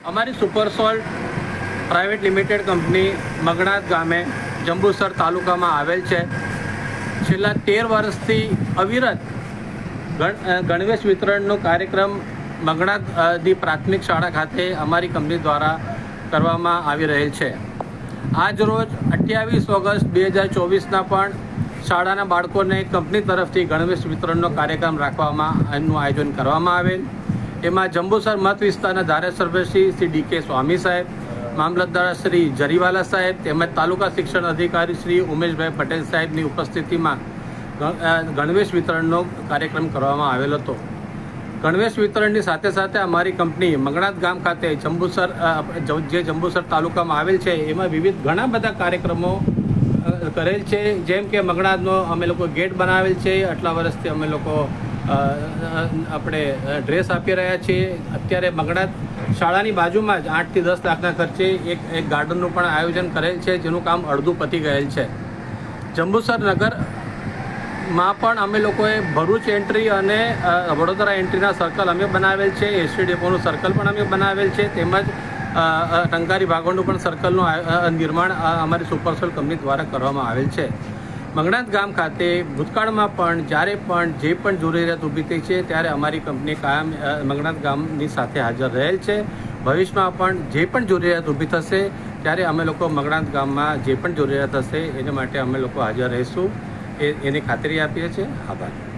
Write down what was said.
અમારી super salt private limited company મગણાત ગામે જંબુસર તાલુકામાં આવેલ છે. છેલ્લા તેર વર્ષથી અવિરત ગણ ગણવેશ વિતરણનો કાર્યક્રમ મગણાત અ, દી પ્રાથમિક શાળા ખાતે અમારી કંપની દ્વારા કરવામાં આવી રહેલ છે. આજ રોજ અઠ્યાવીસ ઓગસ્ટ બે હજાર ચોવીસના પણ શાળાના બાળકોને કંપની તરફથી ગણવેશ વિતરણનો કાર્યક્રમ રાખવામાં એનું આયોજન કરવામાં આવેલ. એમાં જંબુસર મત વિસ્તારના ધારાસભ્ય શ્રી ડી કે સ્વામી સાહેબ, મામલતદાર શ્રી જરીવાલા સાહેબ, તેમજ તાલુકા શિક્ષણ અધિકારી શ્રી ઉમેશભાઈ પટેલ સાહેબની ઉપસ્થિતિમાં ગણવેશ વિતરણનો કાર્યક્રમ કરવામાં આવેલ હતો. ગણવેશ વિતરણની સાથે સાથે અમારી કંપની મંગણાત ગામ ખાતે જંબુસર જે જંબુસર તાલુકામાં આવેલ છે, એમાં વિવિધ ઘણા બધા કાર્યક્રમો કરેલ છે. જેમ કે મંગણાતનો અમે લોકો ગેટ બનાવેલ છે. આટલા વર્ષથી અમે લોકો આપણે ડ્રેસ આપી રહ્યા છીએ. અત્યારે મગડા શાળાની બાજુમાં જ આઠથી દસ લાખના ખર્ચે એક એક ગાર્ડનનું પણ આયોજન કરેલ છે, જેનું કામ અડધું પતી ગયેલ છે. જંબુસર નગરમાં પણ અમે લોકોએ ભરૂચ એન્ટ્રી અને વડોદરા એન્ટ્રીના સર્કલ અમે બનાવેલ છે. એસટી ડેપોનું સર્કલ પણ અમે બનાવેલ છે. તેમજ ટંકારી ભાગોળનું પણ સર્કલનું નિર્માણ અમારી સુપરસોલ કંપની દ્વારા કરવામાં આવેલ છે. મંગણાત ગામ ખાતે ભૂતકાળમાં પણ જ્યારે પણ જે પણ જરૂરિયાત ઊભી થઈ છે ત્યારે અમારી કંપની કાયમ અ, ગામની સાથે હાજર રહેલ છે. ભવિષ્યમાં પણ જે પણ જરૂરિયાત ઊભી થશે ત્યારે અમે લોકો મંગણાત ગામમાં જે પણ જરૂરિયાત હશે એને માટે અમે લોકો હાજર રહીશું. એ એની ખાતરી આપીએ છીએ. આભાર.